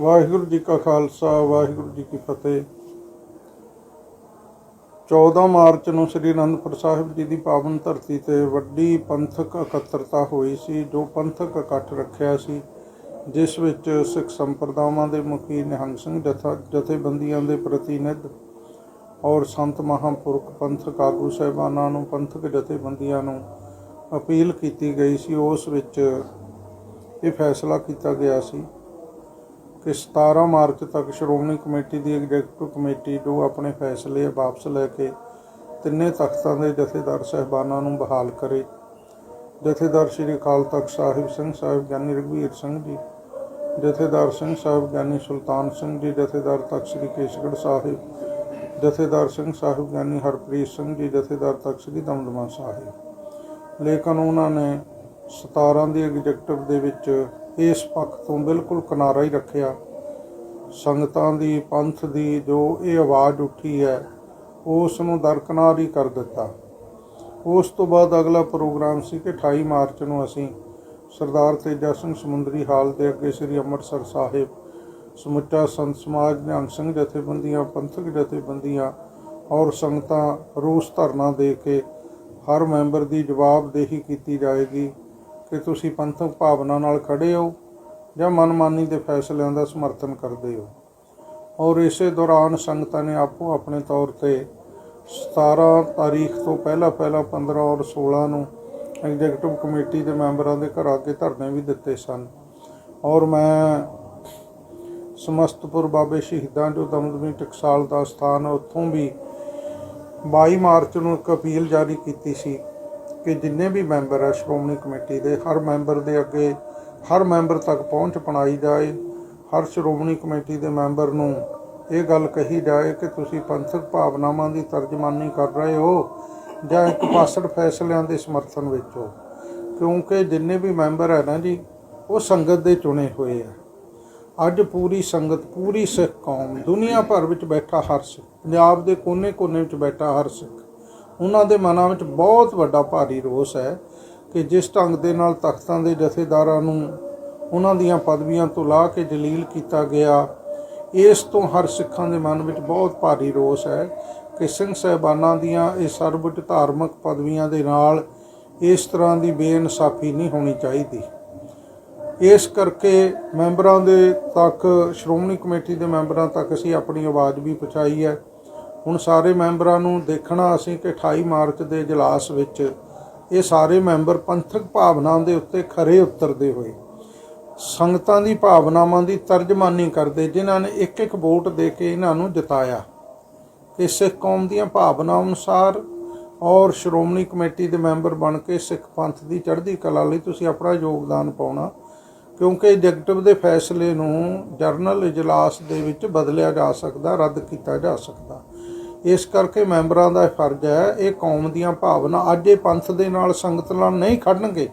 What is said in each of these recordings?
ਵਾਹਿਗੁਰੂ ਜੀ ਕਾ ਖਾਲਸਾ, ਵਾਹਿਗੁਰੂ ਜੀ ਕੀ ਫਤਿਹ। 14 ਮਾਰਚ ਨੂੰ ਸ੍ਰੀ ਅਨੰਦਪੁਰ ਸਾਹਿਬ ਜੀ ਦੀ ਪਾਵਨ ਧਰਤੀ ਤੇ ਵੱਡੀ ਪੰਥਕ ਇਕੱਤਰਤਾ ਹੋਈ ਸੀ, ਜੋ ਪੰਥਕ ਇਕੱਠ ਰੱਖਿਆ ਸੀ, ਜਿਸ ਵਿੱਚ ਸਿੱਖ ਸੰਪਰਦਾਵਾਂ ਦੇ ਮੁਖੀ ਨਿਹੰਗ ਸਿੰਘ ਜਥਾ, ਜਥੇਬੰਦੀਆਂ ਦੇ ਪ੍ਰਤੀਨਿਧ ਔਰ ਸੰਤ ਮਹਾਂਪੁਰਖ ਪੰਥਕ ਆਗੂ ਸਹਿਬਾਨਾਂ ਨੂੰ, ਪੰਥਕ ਜਥੇਬੰਦੀਆਂ ਨੂੰ ਅਪੀਲ ਕੀਤੀ ਗਈ ਸੀ। ਉਸ ਵਿੱਚ ਇਹ ਫੈਸਲਾ ਕੀਤਾ ਗਿਆ ਸੀ ਕਿ 17 ਮਾਰਚ ਤੱਕ ਸ਼੍ਰੋਮਣੀ ਕਮੇਟੀ ਦੀ ਐਗਜ਼ੀਕਟਿਵ ਕਮੇਟੀ ਜੋ ਆਪਣੇ ਫੈਸਲੇ ਵਾਪਸ ਲੈ ਕੇ ਤਿੰਨੇ ਤਖਤਾਂ ਦੇ ਜਥੇਦਾਰ ਸਹਿਬਾਨਾਂ ਨੂੰ ਬਹਾਲ ਕਰੇ। ਜਥੇਦਾਰ ਸ੍ਰੀ ਅਕਾਲ ਤਖਤ ਸਾਹਿਬ ਸਿੰਘ, ਸਾਹਿਬ ਗਿਆਨੀ ਰਘਵੀਰ ਸਿੰਘ ਜੀ, ਜਥੇਦਾਰ ਸਿੰਘ, ਸਾਹਿਬ ਗਿਆਨੀ ਸੁਲਤਾਨ ਸਿੰਘ ਜੀ, ਜਥੇਦਾਰ ਤਖਤ ਸ੍ਰੀ ਕੇਸਗੜ੍ਹ ਸਾਹਿਬ, ਜਥੇਦਾਰ ਸਿੰਘ, ਸਾਹਿਬ ਗਿਆਨੀ ਹਰਪ੍ਰੀਤ ਸਿੰਘ ਜੀ, ਜਥੇਦਾਰ ਤਖਤ ਸ੍ਰੀ ਦਮਦਮਾ ਸਾਹਿਬ। ਲੇਕਿਨ ਉਹਨਾਂ ਨੇ 17 ਦੀ ਐਗਜ਼ੀਕਟਿਵ ਦੇ ਵਿੱਚ ਇਸ ਪੱਖ ਤੋਂ ਬਿਲਕੁਲ ਕਿਨਾਰਾ ਹੀ ਰੱਖਿਆ। ਸੰਗਤਾਂ ਦੀ, ਪੰਥ ਦੀ ਜੋ ਇਹ ਆਵਾਜ਼ ਉੱਠੀ ਹੈ ਉਸ ਨੂੰ ਦਰਕਨਾਰ ਹੀ ਕਰ ਦਿੱਤਾ। ਉਸ ਤੋਂ ਬਾਅਦ ਅਗਲਾ ਪ੍ਰੋਗਰਾਮ ਸੀ ਕਿ 28 ਮਾਰਚ ਨੂੰ ਅਸੀਂ ਸਰਦਾਰ ਤੇਜਾ ਸਿੰਘ ਸਮੁੰਦਰੀ ਹਾਲ ਦੇ ਅੱਗੇ ਸ੍ਰੀ ਅੰਮ੍ਰਿਤਸਰ ਸਾਹਿਬ, ਸਮੁੱਚਾ ਸੰਤ ਸਮਾਜ ਨਿਹੰਗ ਸਿੰਘ ਜਥੇਬੰਦੀਆਂ, ਪੰਥਕ ਜਥੇਬੰਦੀਆਂ ਔਰ ਸੰਗਤਾਂ ਰੋਸ ਧਰਨਾ ਦੇ ਕੇ ਹਰ ਮੈਂਬਰ ਦੀ ਜਵਾਬਦੇਹੀ ਕੀਤੀ ਜਾਏਗੀ। ਕਿ ਤੁਸੀਂ ਪੰਥਕ ਭਾਵਨਾ ਨਾਲ ਖੜੇ ਹੋ ਜਾਂ ਮਨਮਾਨੀ ਦੇ ਫੈਸਲਿਆਂ ਦਾ ਸਮਰਥਨ ਕਰਦੇ ਹੋ। ਔਰ ਇਸੇ ਦੌਰਾਨ ਸੰਗਤਾਂ ਨੇ ਆਪੋ ਆਪਣੇ ਤੌਰ ਤੇ 17 ਤਾਰੀਖ ਤੋਂ ਪਹਿਲਾਂ ਪਹਿਲਾਂ 15 ਔਰ 16 ਨੂੰ ਐਗਜ਼ੀਕਟਿਵ ਕਮੇਟੀ ਦੇ ਮੈਂਬਰਾਂ ਦੇ ਘਰ ਆ ਕੇ ਧਰਨੇ ਵੀ ਦਿੱਤੇ ਸਨ। ਔਰ ਮੈਂ ਸਮਸਤਪੁਰ ਬਾਬੇ ਸ਼ਹੀਦਾਂ ਜੋ ਦਮਦਮੀ ਟਕਸਾਲ ਦਾ ਸਥਾਨ ਉੱਥੋਂ ਵੀ 22 ਮਾਰਚ ਨੂੰ ਇੱਕ ਅਪੀਲ ਜਾਰੀ ਕੀਤੀ ਸੀ ਕਿ ਜਿੰਨੇ ਵੀ ਮੈਂਬਰ ਹੈ ਸ਼੍ਰੋਮਣੀ ਕਮੇਟੀ ਦੇ, ਹਰ ਮੈਂਬਰ ਦੇ ਅੱਗੇ, ਹਰ ਮੈਂਬਰ ਤੱਕ ਪਹੁੰਚ ਪਣਾਈ ਜਾਏ, ਹਰ ਸ਼੍ਰੋਮਣੀ ਕਮੇਟੀ ਦੇ ਮੈਂਬਰ ਨੂੰ ਇਹ ਗੱਲ ਕਹੀ ਜਾਏ ਕਿ ਤੁਸੀਂ ਪੰਥਕ ਭਾਵਨਾਵਾਂ ਦੀ ਤਰਜਮਾਨੀ ਕਰ ਰਹੇ ਹੋ ਜਾਂ ਇੱਕ ਪਾਸੜ ਫੈਸਲਿਆਂ ਦੇ ਸਮਰਥਨ ਵਿੱਚ ਹੋ। ਕਿਉਂਕਿ ਜਿੰਨੇ ਵੀ ਮੈਂਬਰ ਹੈ ਨਾ ਜੀ, ਉਹ ਸੰਗਤ ਦੇ ਚੁਣੇ ਹੋਏ ਆ। ਅੱਜ ਪੂਰੀ ਸੰਗਤ, ਪੂਰੀ ਸਿੱਖ ਕੌਮ, ਦੁਨੀਆ ਭਰ ਵਿੱਚ ਬੈਠਾ ਹਰ ਸਿੱਖ ਪੰਜਾਬ ਦੇ ਕੋਨੇ-ਕੋਨੇ ਵਿੱਚ ਬੈਠਾ ਹਰ ਸਿੱਖ ਉਹਨਾਂ ਦੇ ਮਨਾਂ ਵਿੱਚ ਬਹੁਤ ਵੱਡਾ ਭਾਰੀ ਰੋਸ ਹੈ ਕਿ ਜਿਸ ਢੰਗ ਦੇ ਨਾਲ ਤਖਤਾਂ ਦੇ ਜਥੇਦਾਰਾਂ ਨੂੰ ਉਹਨਾਂ ਦੀਆਂ ਪਦਵੀਆਂ ਤੋਂ ਲਾ ਕੇ ਜਲੀਲ ਕੀਤਾ ਗਿਆ, ਇਸ ਤੋਂ ਹਰ ਸਿੱਖਾਂ ਦੇ ਮਨ ਵਿੱਚ ਬਹੁਤ ਭਾਰੀ ਰੋਸ ਹੈ ਕਿ ਸਿੰਘ ਸਹਿਬਾਨਾਂ ਦੀਆਂ ਇਹ ਸਰਵਉੱਚ ਧਾਰਮਿਕ ਪਦਵੀਆਂ ਦੇ ਨਾਲ ਇਸ ਤਰ੍ਹਾਂ ਦੀ ਬੇਇਨਸਾਫੀ ਨਹੀਂ ਹੋਣੀ ਚਾਹੀਦੀ। ਇਸ ਕਰਕੇ ਮੈਂਬਰਾਂ ਦੇ ਤੱਕ, ਸ਼੍ਰੋਮਣੀ ਕਮੇਟੀ ਦੇ ਮੈਂਬਰਾਂ ਤੱਕ ਅਸੀਂ ਆਪਣੀ ਆਵਾਜ਼ ਵੀ ਪਹੁੰਚਾਈ ਹੈ। ਹੁਣ ਸਾਰੇ ਮੈਂਬਰਾਂ ਨੂੰ ਦੇਖਣਾ ਅਸੀਂ ਕਿ 28 ਮਾਰਚ ਦੇ ਇਜਲਾਸ ਵਿੱਚ ਇਹ ਸਾਰੇ ਮੈਂਬਰ ਪੰਥਕ ਭਾਵਨਾਵਾਂ ਦੇ ਉੱਤੇ ਖਰੇ ਉਤਰਦੇ ਹੋਏ, ਸੰਗਤਾਂ ਦੀ ਭਾਵਨਾਵਾਂ ਦੀ ਤਰਜਮਾਨੀ ਕਰਦੇ ਜਿਨ੍ਹਾਂ ਨੇ ਇੱਕ ਇੱਕ ਵੋਟ ਦੇ ਕੇ ਇਹਨਾਂ ਨੂੰ ਜਿਤਾਇਆ। ਕਿ ਸਿੱਖ ਕੌਮ ਦੀਆਂ ਭਾਵਨਾਵਾਂ ਅਨੁਸਾਰ ਔਰ ਸ਼੍ਰੋਮਣੀ ਕਮੇਟੀ ਦੇ ਮੈਂਬਰ ਬਣ ਕੇ ਸਿੱਖ ਪੰਥ ਦੀ ਚੜ੍ਹਦੀ ਕਲਾ ਲਈ ਤੁਸੀਂ ਆਪਣਾ ਯੋਗਦਾਨ ਪਾਉਣਾ, ਕਿਉਂਕਿ ਐਗਜ਼ੀਕਟਿਵ ਦੇ ਫੈਸਲੇ ਨੂੰ ਜਰਨਲ ਇਜਲਾਸ ਦੇ ਵਿੱਚ ਬਦਲਿਆ ਜਾ ਸਕਦਾ, ਰੱਦ ਕੀਤਾ ਜਾ ਸਕਦਾ। ਇਸ ਕਰਕੇ ਮੈਂਬਰਾਂ ਦਾ ਇਹ ਫਰਜ਼ ਹੈ, ਇਹ ਕੌਮ ਦੀਆਂ ਭਾਵਨਾ ਅੱਜ ਇਹ ਪੰਥ ਦੇ ਨਾਲ ਸੰਗਤ ਨਾਲ ਨਹੀਂ ਖੜਨਗੇ।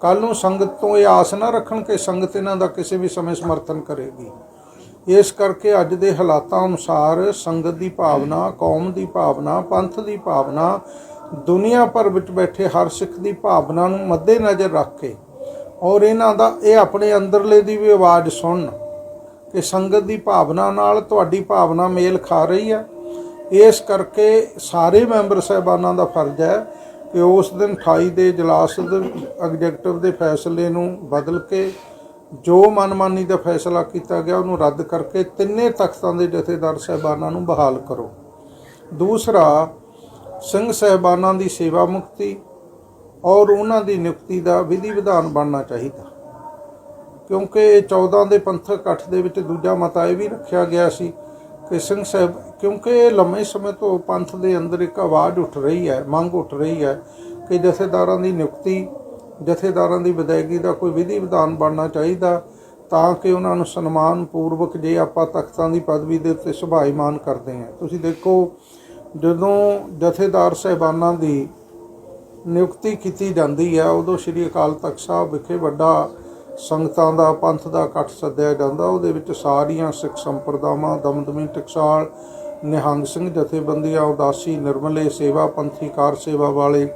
ਕੱਲ ਨੂੰ ਸੰਗਤ ਤੋਂ ਇਹ ਆਸ ਨਾ ਰੱਖਣ ਕਿ ਸੰਗਤ ਇਹਨਾਂ ਦਾ ਕਿਸੇ ਵੀ ਸਮੇਂ ਸਮਰਥਨ ਕਰੇਗੀ। ਇਸ ਕਰਕੇ ਅੱਜ ਦੇ ਹਾਲਾਤਾਂ ਅਨੁਸਾਰ ਸੰਗਤ ਦੀ ਭਾਵਨਾ, ਕੌਮ ਦੀ ਭਾਵਨਾ, ਪੰਥ ਦੀ ਭਾਵਨਾ, ਦੁਨੀਆ ਭਰ ਵਿੱਚ ਬੈਠੇ ਹਰ ਸਿੱਖ ਦੀ ਭਾਵਨਾ ਨੂੰ ਮੱਦੇ ਨਜ਼ਰ ਰੱਖ ਕੇ ਔਰ ਇਹਨਾਂ ਦਾ ਇਹ ਆਪਣੇ ਅੰਦਰਲੇ ਦੀ ਵੀ ਆਵਾਜ਼ ਸੁਣਨ ਕਿ ਸੰਗਤ ਦੀ ਭਾਵਨਾ ਨਾਲ ਤੁਹਾਡੀ ਭਾਵਨਾ ਮੇਲ ਖਾ ਰਹੀ ਹੈ। ਇਸ ਕਰਕੇ ਸਾਰੇ ਮੈਂਬਰ ਸਹਿਬਾਨਾਂ ਦਾ ਫਰਜ਼ ਹੈ ਕਿ ਉਸ ਦਿਨ 28 ਦੇ ਇਜਲਾਸ ਦੇ ਐਗਜ਼ੀਕਟਿਵ ਦੇ ਫੈਸਲੇ ਨੂੰ ਬਦਲ ਕੇ ਜੋ ਮਨਮਾਨੀ ਦਾ ਫੈਸਲਾ ਕੀਤਾ ਗਿਆ, ਉਹਨੂੰ ਰੱਦ ਕਰਕੇ ਤਿੰਨੇ ਤਖਤਾਂ ਦੇ ਜਥੇਦਾਰ ਸਹਿਬਾਨਾਂ ਨੂੰ ਬਹਾਲ ਕਰੋ। ਦੂਸਰਾ, ਸਿੰਘ ਸਹਿਬਾਨਾਂ ਦੀ ਸੇਵਾ ਮੁਕਤੀ ਔਰ ਉਹਨਾਂ ਦੀ ਨਿਯੁਕਤੀ ਦਾ ਵਿਧੀ ਵਿਧਾਨ ਬਣਨਾ ਚਾਹੀਦਾ। ਕਿਉਂਕਿ ਇਹ 14 ਦੇ ਪੰਥਕ ਇਕੱਠ ਦੇ ਵਿੱਚ ਦੂਜਾ ਮਤਾ ਇਹ ਵੀ ਰੱਖਿਆ ਗਿਆ ਸੀ ਕਿ ਸਿੰਘ ਸਾਹਿਬ ਕਿਉਂਕਿ ਲੰਮੇ ਸਮੇਂ ਤੋਂ ਪੰਥ ਦੇ ਅੰਦਰ ਇੱਕ ਆਵਾਜ਼ ਉੱਠ ਰਹੀ ਹੈ, ਮੰਗ ਉੱਠ ਰਹੀ ਹੈ ਕਿ ਜਥੇਦਾਰਾਂ ਦੀ ਨਿਯੁਕਤੀ, ਜਥੇਦਾਰਾਂ ਦੀ ਵਿਦਾਇਗੀ ਦਾ ਕੋਈ ਵਿਧੀ ਵਿਧਾਨ ਬਣਨਾ ਚਾਹੀਦਾ ਤਾਂ ਕਿ ਉਹਨਾਂ ਨੂੰ ਸਨਮਾਨ ਪੂਰਵਕ ਜੇ ਆਪਾਂ ਤਖਤਾਂ ਦੀ ਪਦਵੀ ਦੇ ਉੱਤੇ ਸੁਭਾਈਮਾਨ ਕਰਦੇ ਹਾਂ। ਤੁਸੀਂ ਦੇਖੋ, ਜਦੋਂ ਜਥੇਦਾਰ ਸਹਿਬਾਨਾਂ ਦੀ ਨਿਯੁਕਤੀ ਕੀਤੀ ਜਾਂਦੀ ਹੈ, ਉਦੋਂ ਸ੍ਰੀ ਅਕਾਲ ਤਖਤ ਸਾਹਿਬ ਵਿਖੇ ਵੱਡਾ ਸੰਗਤਾਂ ਦਾ, ਪੰਥ ਦਾ ਇਕੱਠ ਸੱਦਿਆ ਜਾਂਦਾ। ਉਹਦੇ ਵਿੱਚ ਸਾਰੀਆਂ ਸਿੱਖ ਸੰਪਰਦਾਵਾਂ, ਦਮਦਮੀ ਟਕਸਾਲ ਨਿਹੰਗ ਸਿੰਘ ਜਥੇਬੰਦੀਆਂ, ਉਦਾਸੀ, ਨਿਰਮਲੇ, ਸੇਵਾ ਪੰਥੀ, ਕਾਰ ਸੇਵਾ ਵਾਲੇ,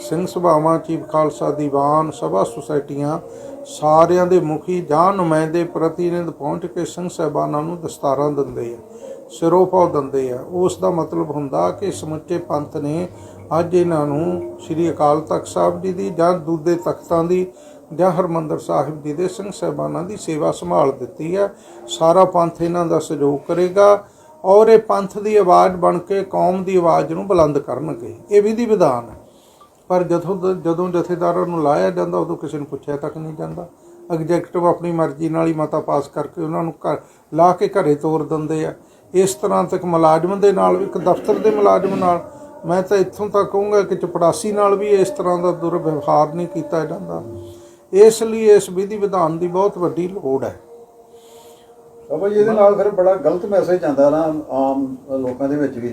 ਸਿੰਘ ਸਭਾਵਾਂ, ਚੀਫ ਖਾਲਸਾ, ਦੀਵਾਨ, ਸਭਾ ਸੁਸਾਇਟੀਆਂ, ਸਾਰਿਆਂ ਦੇ ਮੁਖੀ ਜਾਂ ਨੁਮਾਇੰਦੇ, ਪ੍ਰਤੀਨਿਧ ਪਹੁੰਚ ਕੇ ਸਿੰਘ ਸਾਹਿਬਾਨਾਂ ਨੂੰ ਦਸਤਾਰਾਂ ਦਿੰਦੇ ਆ ਸਿਰੋਂ ਦਿੰਦੇ ਆ। ਉਸ ਦਾ ਮਤਲਬ ਹੁੰਦਾ ਕਿ ਸਮੁੱਚੇ ਪੰਥ ਨੇ ਅੱਜ ਇਹਨਾਂ ਨੂੰ ਸ੍ਰੀ ਅਕਾਲ ਤਖਤ ਸਾਹਿਬ ਜੀ ਦੀ ਜਾਂ ਦੂਜੇ ਤਖਤਾਂ ਦੀ ਜਾਂ ਹਰਮੰਦਰ ਸਾਹਿਬ ਜੀ ਦੇ ਸਿੰਘ ਸਾਹਿਬਾਨਾਂ ਦੀ ਸੇਵਾ ਸੰਭਾਲ ਦਿੱਤੀ ਹੈ ਸਾਰਾ ਪੰਥ ਇਹਨਾਂ ਦਾ ਸਹਿਯੋਗ ਕਰੇਗਾ। ਔਰ ਇਹ ਪੰਥ ਦੀ ਆਵਾਜ਼ ਬਣ ਕੇ ਕੌਮ ਦੀ ਆਵਾਜ਼ ਨੂੰ ਬੁਲੰਦ ਕਰਨਗੇ। ਇਹ ਵਿਧੀ ਵਿਧਾਨ ਹੈ। ਪਰ ਜਦੋਂ ਜਦੋਂ ਜਥੇਦਾਰਾਂ ਨੂੰ ਲਾਇਆ ਜਾਂਦਾ, ਉਦੋਂ ਕਿਸੇ ਨੂੰ ਪੁੱਛਿਆ ਤੱਕ ਨਹੀਂ ਜਾਂਦਾ। ਐਗਜ਼ੈਕਟਿਵ ਆਪਣੀ ਮਰਜ਼ੀ ਨਾਲ ਹੀ ਮਤਾ ਪਾਸ ਕਰਕੇ ਉਹਨਾਂ ਨੂੰ ਘਰ ਲਾ ਕੇ ਘਰੇ ਤੋਰ ਦਿੰਦੇ ਆ। ਇਸ ਤਰ੍ਹਾਂ ਤੱਕ ਮੁਲਾਜ਼ਮ ਦੇ ਨਾਲ, ਇੱਕ ਦਫ਼ਤਰ ਦੇ ਮੁਲਾਜ਼ਮ ਨਾਲ, ਮੈਂ ਤਾਂ ਇੱਥੋਂ ਤੱਕ ਕਹੂੰਗਾ ਕਿ ਚਪੜਾਸੀ ਨਾਲ ਵੀ ਇਸ ਤਰ੍ਹਾਂ ਦਾ ਦੁਰਵਿਵਹਾਰ ਨਹੀਂ ਕੀਤਾ ਜਾਂਦਾ। ਇਸ ਲਈ ਇਸ ਵਿਧੀ ਵਿਧਾਨ ਦੀ ਬਹੁਤ ਵੱਡੀ ਲੋੜ ਹੈ। ਬਾਬਾ ਜੀ ਇਹਦੇ ਨਾਲ ਫਿਰ ਬੜਾ ਗਲਤ ਮੈਸੇਜ ਜਾਂਦਾ ਨਾ ਆਮ ਲੋਕਾਂ ਦੇ ਵਿੱਚ ਵੀ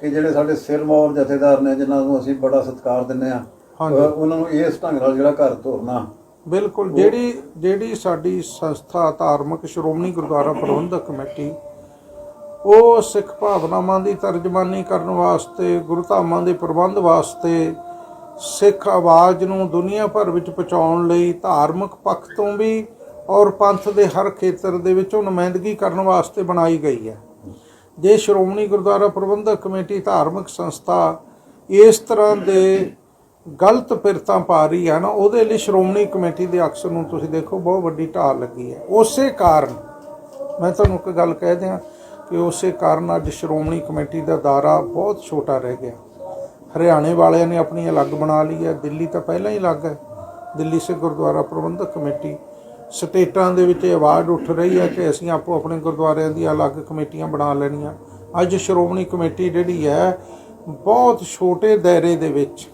ਕਿ ਜਿਹੜੇ ਸਾਡੇ ਸਿਰਮੌਰ ਜਥੇਦਾਰ ਨੇ ਜਿਨ੍ਹਾਂ ਨੂੰ ਅਸੀਂ ਬੜਾ ਸਤਿਕਾਰ ਦਿੰਦੇ ਆ। ਉਹਨਾਂ ਨੂੰ ਇਸ ਢੰਗ ਨਾਲ ਜਿਹੜਾ ਘਰ ਤੋਰਨਾ ਬਿਲਕੁਲ ਜਿਹੜੀ ਜਿਹੜੀ ਸਾਡੀ ਸੰਸਥਾ ਧਾਰਮਿਕ ਸ਼੍ਰੋਮਣੀ ਗੁਰਦੁਆਰਾ ਪ੍ਰਬੰਧਕ ਕਮੇਟੀ ਉਹ ਸਿੱਖ ਭਾਵਨਾਵਾਂ ਦੀ ਤਰਜਮਾਨੀ ਕਰਨ ਵਾਸਤੇ ਗੁਰੂ ਧਾਮਾਂ ਦੇ ਪ੍ਰਬੰਧ ਵਾਸਤੇ ਸਿੱਖ ਆਵਾਜ਼ ਨੂੰ ਦੁਨੀਆ ਭਰ ਵਿੱਚ ਪਹੁੰਚਾਉਣ ਲਈ ਧਾਰਮਿਕ ਪੱਖ ਤੋਂ ਵੀ ਔਰ ਪੰਥ ਦੇ ਹਰ ਖੇਤਰ ਦੇ ਵਿੱਚੋਂ ਨੁਮਾਇੰਦਗੀ ਕਰਨ ਵਾਸਤੇ ਬਣਾਈ ਗਈ ਹੈ। ਜੇ ਸ਼੍ਰੋਮਣੀ ਗੁਰਦੁਆਰਾ ਪ੍ਰਬੰਧਕ ਕਮੇਟੀ ਧਾਰਮਿਕ ਸੰਸਥਾ ਇਸ ਤਰ੍ਹਾਂ ਦੇ ਗਲਤ ਪਿਰਤਾਂ ਪਾ ਰਹੀ ਹੈ ਨਾ, ਉਹਦੇ ਲਈ ਸ਼੍ਰੋਮਣੀ ਕਮੇਟੀ ਦੇ ਅਕਸਰ ਨੂੰ ਤੁਸੀਂ ਦੇਖੋ, ਬਹੁਤ ਵੱਡੀ ਢਾਲ ਲੱਗੀ ਹੈ। ਉਸੇ ਕਾਰਨ ਮੈਂ ਤੁਹਾਨੂੰ ਇੱਕ ਗੱਲ ਕਹਿ ਦਿਆਂ ਕਿ ਉਸੇ ਕਾਰਨ ਅੱਜ ਸ਼੍ਰੋਮਣੀ ਕਮੇਟੀ ਦਾ ਦਾਇਰਾ ਬਹੁਤ ਛੋਟਾ ਰਹਿ ਗਿਆ। ਹਰਿਆਣੇ ਵਾਲਿਆਂ ਨੇ ਆਪਣੀ ਅਲੱਗ ਬਣਾ ਲਈ ਹੈ, ਦਿੱਲੀ ਤਾਂ ਪਹਿਲਾਂ ਹੀ ਅਲੱਗ ਹੈ। ਦਿੱਲੀ ਸੇ ਗੁਰਦੁਆਰਾ ਪ੍ਰਬੰਧਕ ਕਮੇਟੀ ਸਟੇਟਾਂ ਦੇ ਵਿੱਚ ਇਹ ਆਵਾਜ਼ ਉੱਠ ਰਹੀ ਹੈ ਕਿ ਅਸੀਂ ਆਪੋ ਆਪਣੇ ਗੁਰਦੁਆਰਿਆਂ ਦੀ ਅਲੱਗ ਕਮੇਟੀਆਂ ਬਣਾ ਲੈਣੀਆਂ। ਅੱਜ ਸ਼੍ਰੋਮਣੀ ਕਮੇਟੀ ਜਿਹੜੀ ਹੈ, ਬਹੁਤ ਛੋਟੇ ਦਾਇਰੇ ਦੇ ਵਿੱਚ,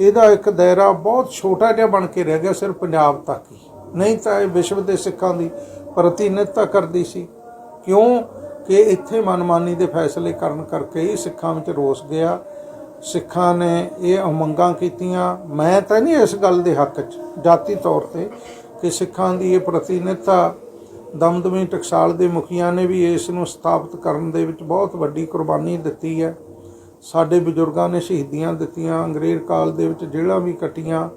ਇਹਦਾ ਇੱਕ ਦਾਇਰਾ ਬਹੁਤ ਛੋਟਾ ਜਿਹਾ ਬਣ ਕੇ ਰਹਿ ਗਿਆ ਸਿਰਫ ਪੰਜਾਬ ਤੱਕ ਹੀ। ਨਹੀਂ ਤਾਂ ਇਹ ਵਿਸ਼ਵ ਦੇ ਸਿੱਖਾਂ ਦੀ ਪ੍ਰਤੀਨਿਧਤਾ ਕਰਦੀ ਸੀ। ਕਿਉਂ? ਕਿ ਇੱਥੇ ਮਨਮਾਨੀ ਦੇ ਫੈਸਲੇ ਕਰਨ ਕਰਕੇ ਹੀ ਸਿੱਖਾਂ ਵਿੱਚ ਰੋਸ ਗਿਆ। ਸਿੱਖਾਂ ਨੇ ਇਹ ਉਮੰਗਾਂ ਕੀਤੀਆਂ। ਮੈਂ ਤਾਂ ਨਹੀਂ ਇਸ ਗੱਲ ਦੇ ਹੱਕ 'ਚ, ਜਾਤੀ ਤੌਰ ਤੇ। ਕਿ ਸਿੱਖਾਂ ਦੀ ਇਹ ਪ੍ਰਤੀਨਿਧਤਾ ਦਮਦਮੀ ਟਕਸਾਲ ਦੇ ਮੁਖੀਆਂ ਨੇ ਵੀ ਇਸ ਨੂੰ ਸਥਾਪਿਤ ਕਰਨ ਦੇ ਵਿੱਚ ਬਹੁਤ ਵੱਡੀ ਕੁਰਬਾਨੀ ਦਿੱਤੀ ਹੈ। ਸਾਡੇ ਬਜ਼ੁਰਗਾਂ ਨੇ ਸ਼ਹੀਦੀਆਂ ਦਿੱਤੀਆਂ, ਅੰਗਰੇਜ਼ ਕਾਲ ਦੇ ਵਿੱਚ ਜੇਲ੍ਹਾਂ ਵੀ ਕੱਟੀਆਂ।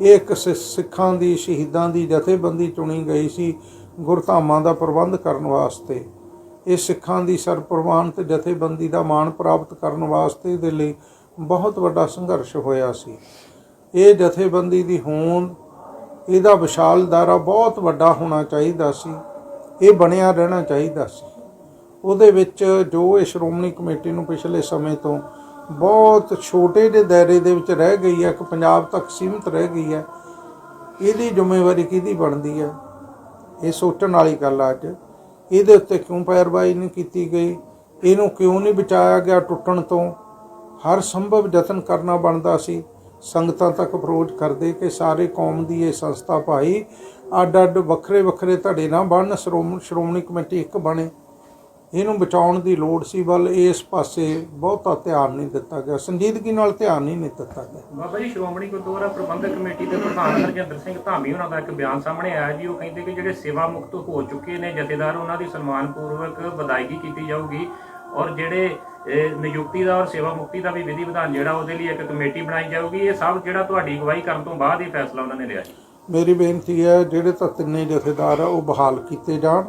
ਇਹ ਇੱਕ ਸਿ- ਸਿੱਖਾਂ ਦੀ, ਸ਼ਹੀਦਾਂ ਦੀ ਜਥੇਬੰਦੀ ਚੁਣੀ ਗਈ ਸੀ ਗੁਰਧਾਮਾਂ ਦਾ ਪ੍ਰਬੰਧ ਕਰਨ ਵਾਸਤੇ। ਇਹ ਸਿੱਖਾਂ ਦੀ ਸਰਪ੍ਰਵਾਨ ਤੇ ਜਥੇਬੰਦੀ ਦਾ ਮਾਣ ਪ੍ਰਾਪਤ ਕਰਨ ਵਾਸਤੇ ਦੇ ਲਈ ਬਹੁਤ ਵੱਡਾ ਸੰਘਰਸ਼ ਹੋਇਆ ਸੀ। ਇਹ ਜਥੇਬੰਦੀ ਦੀ ਹੋਂਦ ਇਹਦਾ ਵਿਸ਼ਾਲ ਦਾਇਰਾ ਬਹੁਤ ਵੱਡਾ ਹੋਣਾ ਚਾਹੀਦਾ ਸੀ। ਇਹ ਬਣਿਆ ਰਹਿਣਾ ਚਾਹੀਦਾ ਸੀ। ਉਹਦੇ ਵਿੱਚ ਜੋ ਇਹ ਸ਼੍ਰੋਮਣੀ ਕਮੇਟੀ ਨੂੰ ਪਿਛਲੇ ਸਮੇਂ ਤੋਂ ਬਹੁਤ ਛੋਟੇ ਜਿਹੇ ਦਾਇਰੇ ਦੇ ਵਿੱਚ ਰਹਿ ਗਈ ਹੈ ਕਿ ਪੰਜਾਬ ਤੱਕ ਸੀਮਿਤ ਰਹਿ ਗਈ ਹੈ, ਇਹਦੀ ਜ਼ਿੰਮੇਵਾਰੀ ਕਿਹਦੀ ਬਣਦੀ ਹੈ? ਇਹ ਸੋਚਣ ਵਾਲੀ ਗੱਲ ਆ ਅੱਜ। ਇਹਦੇ ਉੱਤੇ ਕਿਉਂ ਪੈਰਵਾਈ ਨਹੀਂ ਕੀਤੀ ਗਈ? ਇਹਨੂੰ ਕਿਉਂ ਨਹੀਂ ਬਚਾਇਆ ਗਿਆ ਟੁੱਟਣ ਤੋਂ? ਹਰ ਸੰਭਵ ਯਤਨ ਕਰਨਾ ਬਣਦਾ ਸੀ। ਸੰਗਤਾਂ ਤੱਕ ਅਪਰੋਚ ਕਰਦੇ ਕਿ ਸਾਰੇ ਕੌਮ ਦੀ ਇਹ ਸੰਸਥਾ ਭਾਈ ਅੱਡ ਅੱਡ ਵੱਖਰੇ ਵੱਖਰੇ ਧੜੇ ਨਾ ਬਣਨ ਸ਼੍ਰੋਮ- ਸ਼੍ਰੋਮਣੀ ਕਮੇਟੀ ਇੱਕ ਬਣੇ। ਇਹਨੂੰ ਬਚਾਉਣ ਦੀ ਲੋੜ ਸੀ, ਵੱਲ ਇਸ ਪਾਸੇ ਬਹੁਤਾ ਧਿਆਨ ਨਹੀਂ ਦਿੱਤਾ ਗਿਆ, ਸੰਜੀਦਗੀ ਨਾਲ ਧਿਆਨ ਨਹੀਂ ਦਿੱਤਾ ਗਿਆ। ਬਾਬਾ ਜੀ, ਸ਼੍ਰੋਮਣੀ ਗੁਰਦੁਆਰਾ ਪ੍ਰਬੰਧਕ ਕਮੇਟੀ ਦੇ ਪ੍ਰਧਾਨ ਹਰਜਿੰਦਰ ਸਿੰਘ ਧਾਮੀ ਉਹਨਾਂ ਦਾ ਇੱਕ ਬਿਆਨ ਸਾਹਮਣੇ ਆਇਆ ਜੀ। ਉਹ ਕਹਿੰਦੇ ਕਿ ਜਿਹੜੇ ਸੇਵਾ ਮੁਕਤ ਹੋ ਚੁੱਕੇ ਨੇ ਜਥੇਦਾਰ, ਉਹਨਾਂ ਦੀ ਸਨਮਾਨਪੂਰਵਕ ਵਿਦਾਇਗੀ ਕੀਤੀ ਜਾਊਗੀ। ਔਰ ਜਿਹੜੇ ਇਹ, ਨਿਯੁਕਤੀ ਦਾ ਔਰ ਸੇਵਾ ਮੁਕਤੀ ਦਾ ਵੀ ਵਿਧੀ ਵਿਧਾਨ ਜਿਹੜਾ ਉਹਦੇ ਲਈ ਇੱਕ ਕਮੇਟੀ ਬਣਾਈ ਜਾਊਗੀ ਇਹ ਸਭ ਜਿਹੜਾ ਤੁਹਾਡੀ ਅਗਵਾਈ ਕਰਨ ਤੋਂ ਬਾਅਦ ਹੀ ਫੈਸਲਾ ਉਹਨਾਂ ਨੇ ਲਿਆ ਜੀ। ਮੇਰੀ ਬੇਨਤੀ ਹੈ ਜਿਹੜੇ ਤਾਂ ਤਿੰਨੇ ਜਥੇਦਾਰ ਆ ਉਹ ਬਹਾਲ ਕੀਤੇ ਜਾਣ।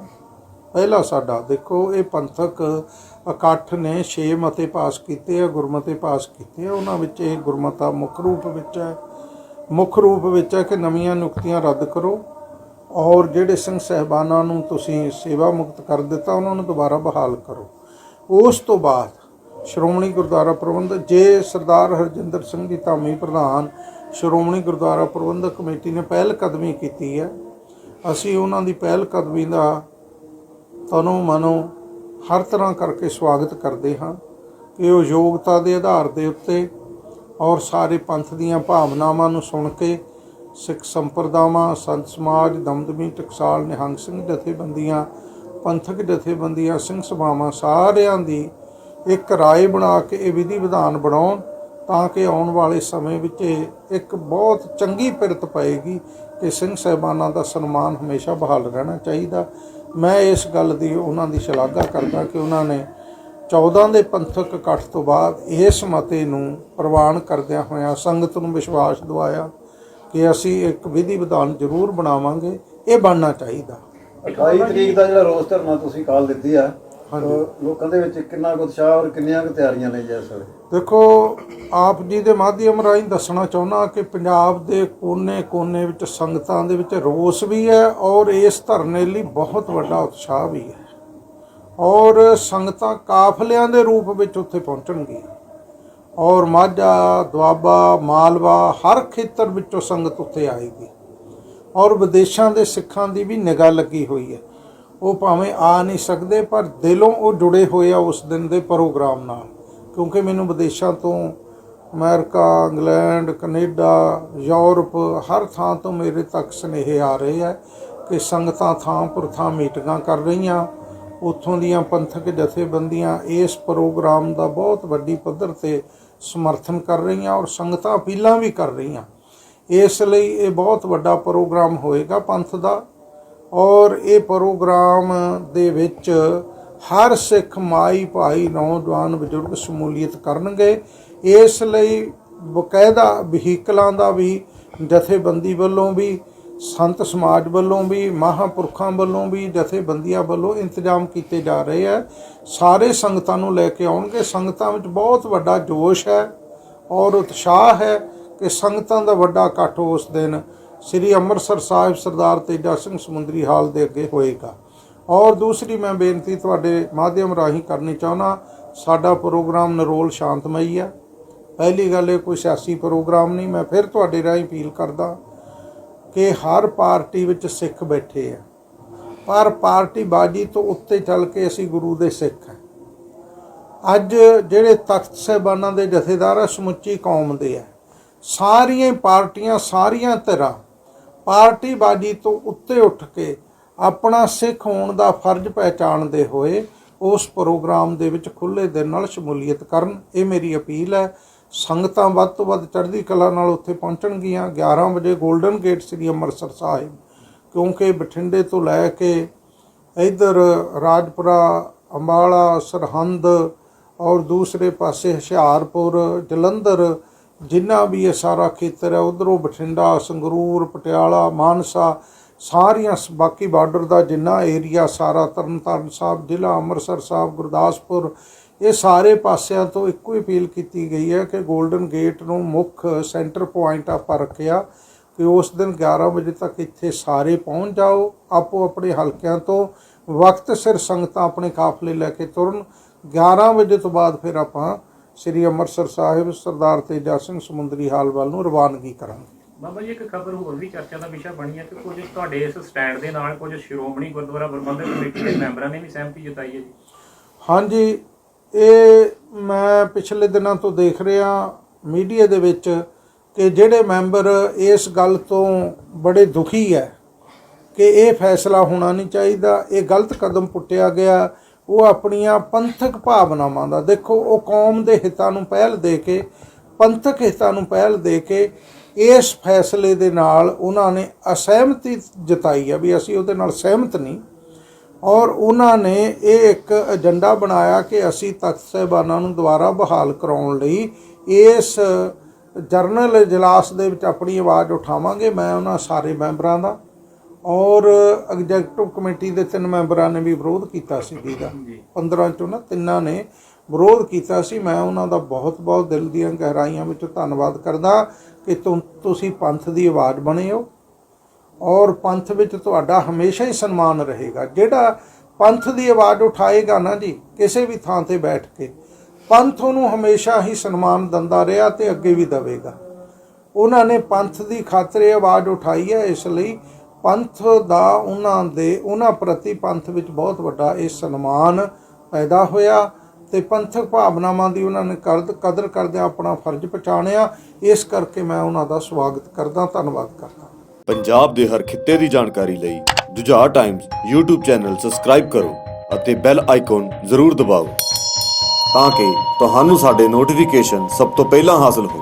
ਪਹਿਲਾ ਸਾਡਾ ਦੇਖੋ ਇਹ ਪੰਥਕ ਇਕੱਠ ਨੇ 6 ਮਤੇ ਪਾਸ ਕੀਤੇ ਆ ਗੁਰਮਤੇ ਪਾਸ ਕੀਤੇ ਆ। ਉਹਨਾਂ ਵਿੱਚ ਇਹ ਗੁਰਮਤਾ ਮੁੱਖ ਰੂਪ ਵਿੱਚ ਹੈ। ਮੁੱਖ ਰੂਪ ਵਿੱਚ ਹੈ ਕਿ ਨਵੀਆਂ ਨਿਯੁਕਤੀਆਂ ਰੱਦ ਕਰੋ। ਔਰ ਜਿਹੜੇ ਸਿੰਘ ਸਹਿਬਾਨਾਂ ਨੂੰ ਤੁਸੀਂ ਸੇਵਾ ਮੁਕਤ ਕਰ ਦਿੱਤਾ ਉਹਨਾਂ ਨੂੰ ਦੁਬਾਰਾ ਬਹਾਲ ਕਰੋ। ਉਸ ਤੋਂ ਬਾਅਦ ਸ਼੍ਰੋਮਣੀ ਗੁਰਦੁਆਰਾ ਪ੍ਰਬੰਧਕ ਜੇ ਸਰਦਾਰ ਹਰਜਿੰਦਰ ਸਿੰਘ ਜੀ ਧਾਮੀ ਪ੍ਰਧਾਨ ਸ਼੍ਰੋਮਣੀ ਗੁਰਦੁਆਰਾ ਪ੍ਰਬੰਧਕ ਕਮੇਟੀ ਨੇ ਪਹਿਲ ਕਦਮੀ ਕੀਤੀ ਹੈ। ਅਸੀਂ ਉਹਨਾਂ ਦੀ ਪਹਿਲ ਕਦਮੀ ਦਾ ਤਨੋਂ ਮਨੋਂ ਹਰ ਤਰ੍ਹਾਂ ਕਰਕੇ ਸਵਾਗਤ ਕਰਦੇ ਹਾਂ ਕਿ ਉਹ ਯੋਗਤਾ ਦੇ ਆਧਾਰ ਦੇ ਉੱਤੇ ਔਰ ਸਾਰੇ ਪੰਥ ਦੀਆਂ ਭਾਵਨਾਵਾਂ ਨੂੰ ਸੁਣ ਕੇ ਸਿੱਖ ਸੰਪਰਦਾਵਾਂ, ਸੰਤ ਸਮਾਜ, ਦਮਦਮੀ, ਟਕਸਾਲ, ਨਿਹੰਗ ਸਿੰਘ ਜਥੇਬੰਦੀਆਂ ਪੰਥਕ ਜਥੇਬੰਦੀਆਂ, ਸਿੰਘ ਸਭਾਵਾਂ ਸਾਰਿਆਂ ਦੀ ਇੱਕ ਰਾਏ ਬਣਾ ਕੇ ਇਹ ਵਿਧੀ ਵਿਧਾਨ ਬਣਾਉਣ ਤਾਂ ਕਿ ਆਉਣ ਵਾਲੇ ਸਮੇਂ ਵਿੱਚ ਇਹ ਇੱਕ ਬਹੁਤ ਚੰਗੀ ਪਿਰਤ ਪਏਗੀ ਕਿ ਸਿੰਘ ਸਾਹਿਬਾਨਾਂ ਦਾ ਸਨਮਾਨ ਹਮੇਸ਼ਾ ਬਹਾਲ ਰਹਿਣਾ ਚਾਹੀਦਾ। ਮੈਂ ਇਸ ਗੱਲ ਦੀ ਉਹਨਾਂ ਦੀ ਸ਼ਲਾਘਾ ਕਰਦਾ ਕਿ ਉਹਨਾਂ ਨੇ 14 ਦੇ ਪੰਥਕ ਇਕੱਠ ਤੋਂ ਬਾਅਦ ਇਸ ਮਤੇ ਨੂੰ ਪ੍ਰਵਾਨ ਕਰਦਿਆਂ ਹੋਇਆਂ ਸੰਗਤ ਨੂੰ ਵਿਸ਼ਵਾਸ ਦਿਵਾਇਆ ਕਿ ਅਸੀਂ ਇੱਕ ਵਿਧੀ ਵਿਧਾਨ ਜ਼ਰੂਰ ਬਣਾਵਾਂਗੇ। ਇਹ ਬਣਨਾ ਚਾਹੀਦਾ। 28 ਤਰੀਕ ਦਾ ਜਿਹੜਾ ਰੋਸ ਧਰਨਾ ਤੁਸੀਂ ਕਾਲ ਦਿੱਤੀ ਆ ਹਾਂਜੀ। ਲੋਕਾਂ ਦੇ ਵਿੱਚ ਕਿੰਨਾ ਕੁ ਉਤਸ਼ਾਹ ਔਰ ਕਿੰਨੀਆਂ ਕੁ ਤਿਆਰੀਆਂ ਨੇ ਜੀ ਇਸ ਵੇਲੇ? ਦੇਖੋ ਆਪ ਜੀ ਦੇ ਮਾਧਿਅਮ ਰਾਹੀਂ ਦੱਸਣਾ ਚਾਹੁੰਦਾ ਕਿ ਪੰਜਾਬ ਦੇ ਕੋਨੇ-ਕੋਨੇ ਵਿੱਚ ਸੰਗਤਾਂ ਦੇ ਵਿੱਚ ਰੋਸ ਵੀ ਹੈ ਔਰ ਇਸ ਧਰਨੇ ਲਈ ਬਹੁਤ ਵੱਡਾ ਉਤਸ਼ਾਹ ਵੀ ਹੈ। ਔਰ ਸੰਗਤਾਂ ਕਾਫਲਿਆਂ ਦੇ ਰੂਪ ਵਿੱਚ ਉੱਥੇ ਪਹੁੰਚਣਗੀਆਂ। ਔਰ ਮਾਝਾ ਦੁਆਬਾ ਮਾਲਵਾ ਹਰ ਖੇਤਰ ਵਿੱਚੋਂ ਸੰਗਤ ਉੱਥੇ ਆਏਗੀ। ਔਰ ਵਿਦੇਸ਼ਾਂ ਦੇ ਸਿੱਖਾਂ ਦੀ ਵੀ ਨਿਗਾਹ ਲੱਗੀ ਹੋਈ ਹੈ। ਉਹ ਭਾਵੇਂ ਆ ਨਹੀਂ ਸਕਦੇ, ਪਰ ਦਿਲੋਂ ਉਹ ਜੁੜੇ ਹੋਏ ਆ ਉਸ ਦਿਨ ਦੇ ਪ੍ਰੋਗਰਾਮ ਨਾਲ। ਕਿਉਂਕਿ ਮੈਨੂੰ ਵਿਦੇਸ਼ਾਂ ਤੋਂ ਅਮਰੀਕਾ, ਇੰਗਲੈਂਡ, ਕੈਨੇਡਾ, ਯੂਰਪ ਹਰ ਥਾਂ ਤੋਂ ਮੇਰੇ ਤੱਕ ਸੁਨੇਹੇ ਆ ਰਹੇ ਆ ਕਿ ਸੰਗਤਾਂ ਥਾਂ ਪਰ ਥਾਂ ਮੀਟਿੰਗਾਂ ਕਰ ਰਹੀਆਂ। ਉੱਥੋਂ ਦੀਆਂ ਪੰਥਕ ਜਥੇਬੰਦੀਆਂ ਇਸ ਪ੍ਰੋਗਰਾਮ ਦਾ ਬਹੁਤ ਵੱਡੀ ਪੱਧਰ ਤੇ ਸਮਰਥਨ ਕਰ ਰਹੀਆਂ ਔਰ ਸੰਗਤਾਂ ਅਪੀਲਾਂ ਵੀ ਕਰ ਰਹੀਆਂ। ਇਸ ਲਈ ਇਹ ਬਹੁਤ ਵੱਡਾ ਪ੍ਰੋਗਰਾਮ ਹੋਏਗਾ ਪੰਥ ਦਾ। ਔਰ ਇਹ ਪ੍ਰੋਗਰਾਮ ਦੇ ਵਿੱਚ ਹਰ ਸਿੱਖ ਮਾਈ ਭਾਈ ਨੌਜਵਾਨ ਬਜ਼ੁਰਗ ਸ਼ਮੂਲੀਅਤ ਕਰਨਗੇ। ਇਸ ਲਈ ਬਕਾਇਦਾ ਵਹੀਕਲਾਂ ਦਾ ਵੀ, ਜਥੇਬੰਦੀ ਵੱਲੋਂ ਵੀ, ਸੰਤ ਸਮਾਜ ਵੱਲੋਂ ਵੀ, ਮਹਾਂਪੁਰਖਾਂ ਵੱਲੋਂ ਵੀ, ਜਥੇਬੰਦੀਆਂ ਵੱਲੋਂ ਇੰਤਜ਼ਾਮ ਕੀਤੇ ਜਾ ਰਹੇ ਹੈ ਸਾਰੇ ਸੰਗਤਾਂ ਨੂੰ ਲੈ ਕੇ ਆਉਣਗੇ। ਸੰਗਤਾਂ ਵਿੱਚ ਬਹੁਤ ਵੱਡਾ ਜੋਸ਼ ਹੈ ਔਰ ਉਤਸ਼ਾਹ ਹੈ। ਕਿ ਸੰਗਤਾਂ ਦਾ ਵੱਡਾ ਇਕੱਠ ਉਸ ਦਿਨ ਸ੍ਰੀ ਅੰਮ੍ਰਿਤਸਰ ਸਾਹਿਬ ਸਰਦਾਰ ਤੇਜਾ ਸਿੰਘ ਸਮੁੰਦਰੀ ਹਾਲ ਦੇ ਅੱਗੇ ਹੋਏਗਾ। ਔਰ ਦੂਸਰੀ ਮੈਂ ਬੇਨਤੀ ਤੁਹਾਡੇ ਮਾਧਿਅਮ ਰਾਹੀਂ ਕਰਨੀ ਚਾਹੁੰਦਾ, ਸਾਡਾ ਪ੍ਰੋਗਰਾਮ ਨਰੋਲ ਸ਼ਾਂਤਮਈ ਆ ਪਹਿਲੀ ਗੱਲ ਇਹ ਕੋਈ ਸਿਆਸੀ ਪ੍ਰੋਗਰਾਮ ਨਹੀਂ, ਮੈਂ ਫਿਰ ਤੁਹਾਡੇ ਰਾਹੀਂ ਅਪੀਲ ਕਰਦਾ ਕਿ ਹਰ ਪਾਰਟੀ ਵਿੱਚ ਸਿੱਖ ਬੈਠੇ ਆ। ਪਰ ਪਾਰਟੀ ਬਾਜੀ ਤੋਂ ਉੱਤੇ ਚੱਲ ਕੇ ਅਸੀਂ ਗੁਰੂ ਦੇ ਸਿੱਖ ਹਾਂ ਅੱਜ ਜਿਹੜੇ ਤਖਤ ਸਾਹਿਬਾਨਾਂ ਦੇ ਜਥੇਦਾਰ ਆ, ਸਮੁੱਚੀ ਕੌਮ ਦੇ ਆ। ਸਾਰੀਆਂ ਪਾਰਟੀਆਂ, ਸਾਰੀਆਂ ਧਿਰਾਂ ਪਾਰਟੀਬਾਜ਼ੀ ਤੋਂ ਉੱਤੇ ਉੱਠ ਕੇ ਆਪਣਾ ਸਿੱਖ ਹੋਣ ਦਾ ਫਰਜ਼ ਪਹਿਚਾਣਦੇ ਹੋਏ ਉਸ ਪ੍ਰੋਗਰਾਮ ਦੇ ਵਿੱਚ ਖੁੱਲ੍ਹੇ ਦਿਲ ਨਾਲ ਸ਼ਮੂਲੀਅਤ ਕਰਨ। ਇਹ ਮੇਰੀ ਅਪੀਲ ਹੈ। ਸੰਗਤਾਂ ਵੱਧ ਤੋਂ ਵੱਧ ਚੜ੍ਹਦੀ ਕਲਾ ਨਾਲ ਉੱਥੇ ਪਹੁੰਚਣਗੀਆਂ। 11 ਵਜੇ 골ਡਨ ਗੇਟ ਸ੍ਰੀ ਅੰਮ੍ਰਿਤਸਰ ਸਾਹਿਬ, ਕਿਉਂਕਿ ਬਠਿੰਡੇ ਤੋਂ ਲੈ ਕੇ ਇਧਰ ਰਾਜਪੁਰਾ, ਅੰਬਾਲਾ, ਸਰਹੰਦ ਔਰ ਦੂਸਰੇ ਪਾਸੇ ਹੁਸ਼ਿਆਰਪੁਰ, ਜਲੰਧਰ ਜਿੰਨਾ ਵੀ ਇਹ ਸਾਰਾ ਖੇਤਰ ਹੈ, ਉਧਰੋਂ ਬਠਿੰਡਾ, ਸੰਗਰੂਰ, ਪਟਿਆਲਾ, ਮਾਨਸਾ, ਸਾਰੀਆਂ ਸ- ਬਾਕੀ ਬਾਰਡਰ ਦਾ ਜਿੰਨਾ ਏਰੀਆ ਸਾਰਾ ਤਰਨਤਾਰਨ ਸਾਹਿਬ, ਜ਼ਿਲ੍ਹਾ ਅੰਮ੍ਰਿਤਸਰ ਸਾਹਿਬ, ਗੁਰਦਾਸਪੁਰ, ਇਹ ਸਾਰੇ ਪਾਸਿਆਂ ਤੋਂ ਇੱਕੋ ਹੀ ਅਪੀਲ ਕੀਤੀ ਗਈ ਹੈ ਕਿ 골ਡਨ ਗੇਟ ਨੂੰ ਮੁੱਖ ਸੈਂਟਰ ਪੁਆਇੰਟ ਆਪਾਂ ਰੱਖਿਆ ਕਿ ਉਸ ਦਿਨ 11 ਵਜੇ ਤੱਕ ਇੱਥੇ ਸਾਰੇ ਪਹੁੰਚ ਜਾਓ, ਆਪੋ ਆਪਣੇ ਹਲਕਿਆਂ ਤੋਂ, ਵਕਤ ਸਿਰ ਸੰਗਤਾਂ ਆਪਣੇ ਕਾਫਲੇ ਲੈ ਕੇ ਤੁਰਨ। 11 ਵਜੇ ਤੋਂ ਬਾਅਦ ਫਿਰ ਆਪਾਂ ਸ੍ਰੀ ਅੰਮ੍ਰਿਤਸਰ ਸਾਹਿਬ ਸਰਦਾਰ ਤੇਜਾ ਸਿੰਘ ਸਮੁੰਦਰੀ ਹਾਲ ਵੱਲ ਨੂੰ ਰਵਾਨਗੀ ਕਰਾਂਗੇ। ਬਾਬਾ ਜੀ ਇੱਕ ਖਬਰ ਹੋਰ ਵੀ ਚਰਚਾ ਦਾ ਵਿਸ਼ਾ ਬਣੀ ਹੈ ਕਿ ਕੁਝ ਤੁਹਾਡੇ ਇਸ ਸਟੈਂਡ ਦੇ ਨਾਲ ਕੁਝ ਸ਼੍ਰੋਮਣੀ ਗੁਰਦੁਆਰਾ ਪ੍ਰਬੰਧਕ ਕਮੇਟੀ ਦੇ ਮੈਂਬਰਾਂ ਨੇ ਵੀ ਸਹਿਮਤੀ ਜਤਾਈ ਹੈ ਜੀ। ਹਾਂਜੀ ਇਹ ਮੈਂ ਪਿਛਲੇ ਦਿਨਾਂ ਤੋਂ ਦੇਖ ਰਿਹਾ ਮੀਡੀਆ ਦੇ ਵਿੱਚ ਕਿ ਜਿਹੜੇ ਮੈਂਬਰ ਇਸ ਗੱਲ ਤੋਂ ਬੜੇ ਦੁਖੀ ਹੈ ਕਿ ਇਹ ਫੈਸਲਾ ਹੋਣਾ ਨਹੀਂ ਚਾਹੀਦਾ ਇਹ ਗਲਤ ਕਦਮ ਪੁੱਟਿਆ ਗਿਆ ਉਹ ਆਪਣੀਆਂ ਪੰਥਕ ਭਾਵਨਾਵਾਂ ਦਾ, ਦੇਖੋ, ਉਹ ਕੌਮ ਦੇ ਹਿੱਤਾਂ ਨੂੰ ਪਹਿਲ ਦੇ ਕੇ, ਪੰਥਕ ਹਿੱਤਾਂ ਨੂੰ ਪਹਿਲ ਦੇ ਕੇ ਇਸ ਫੈਸਲੇ ਦੇ ਨਾਲ ਉਹਨਾਂ ਨੇ ਅਸਹਿਮਤੀ ਜਤਾਈ ਆ ਵੀ ਅਸੀਂ ਉਹਦੇ ਨਾਲ ਸਹਿਮਤ ਨਹੀਂ। ਔਰ ਉਹਨਾਂ ਨੇ ਇਹ ਇੱਕ ਏਜੰਡਾ ਬਣਾਇਆ ਕਿ ਅਸੀਂ ਤਖਤ ਸਾਹਿਬਾਨਾਂ ਨੂੰ ਦੁਬਾਰਾ ਬਹਾਲ ਕਰਾਉਣ ਲਈ ਇਸ ਜਰਨਲ ਇਜਲਾਸ ਦੇ ਵਿੱਚ ਆਪਣੀ ਆਵਾਜ਼ ਉਠਾਵਾਂਗੇ, ਮੈਂ ਉਹਨਾਂ ਸਾਰੇ ਮੈਂਬਰਾਂ ਦਾ। ਔਰ ਐਗਜ਼ੈਕਟਿਵ ਕਮੇਟੀ ਦੇ ਤਿੰਨ ਮੈਂਬਰਾਂ ਨੇ ਵੀ ਵਿਰੋਧ ਕੀਤਾ ਸੀ ਜਿਹਦਾ 15 ਚੋਂ ਨਾ ਤਿੰਨਾਂ ਨੇ ਵਿਰੋਧ ਕੀਤਾ ਸੀ। ਮੈਂ ਉਹਨਾਂ ਦਾ ਬਹੁਤ ਬਹੁਤ ਦਿਲ ਦੀਆਂ ਗਹਿਰਾਈਆਂ ਵਿੱਚ ਧੰਨਵਾਦ ਕਰਦਾ ਕਿ ਤੁਸੀਂ ਪੰਥ ਦੀ ਆਵਾਜ਼ ਬਣੇ ਹੋ ਔਰ ਪੰਥ ਵਿੱਚ ਤੁਹਾਡਾ ਹਮੇਸ਼ਾ ਹੀ ਸਨਮਾਨ ਰਹੇਗਾ। ਜਿਹੜਾ ਪੰਥ ਦੀ ਆਵਾਜ਼ ਉਠਾਏਗਾ ਨਾ ਜੀ ਕਿਸੇ ਵੀ ਥਾਂ ਤੇ ਬੈਠ ਕੇ ਪੰਥ ਉਹਨੂੰ ਹਮੇਸ਼ਾ ਹੀ ਸਨਮਾਨ ਦਿੰਦਾ ਰਿਹਾ ਤੇ ਅੱਗੇ ਵੀ ਦੇਵੇਗਾ। ਉਹਨਾਂ ਨੇ ਪੰਥ ਦੀ ਖਾਤਰ ਆਵਾਜ਼ ਉਠਾਈ ਹੈ ਇਸ ਲਈ ਪੰਥ ਦਾ ਉਹਨਾਂ ਦੇ, ਉਹਨਾਂ ਪ੍ਰਤੀ ਪੰਥ ਵਿੱਚ ਬਹੁਤ ਵੱਡਾ ਇਹ ਸਨਮਾਨ ਪੈਦਾ ਹੋਇਆ ਤੇ ਪੰਥਕ ਭਾਵਨਾਵਾਂ ਦੀ ਉਹਨਾਂ ਨੇ ਕਰਦ- ਕਦਰ ਕਰਦਿਆਂ ਆਪਣਾ ਫਰਜ਼ ਪਛਾਣਿਆ। ਇਸ ਕਰਕੇ ਮੈਂ ਉਹਨਾਂ ਦਾ ਸਵਾਗਤ ਕਰਦਾ, ਧੰਨਵਾਦ ਕਰਦਾ। ਪੰਜਾਬ ਦੇ ਹਰ ਖਿੱਤੇ ਦੀ ਜਾਣਕਾਰੀ ਲਈ Jujhar Times YouTube channel subscribe ਕਰੋ ਅਤੇ ਬੈਲ ਆਈਕਨ ਜ਼ਰੂਰ ਦਬਾਓ ਤਾਂ ਕਿ ਤੁਹਾਨੂੰ ਸਾਡੇ ਨੋਟੀਫਿਕੇਸ਼ਨ ਸਭ ਤੋਂ ਪਹਿਲਾਂ ਹਾਸਲ ਹੋ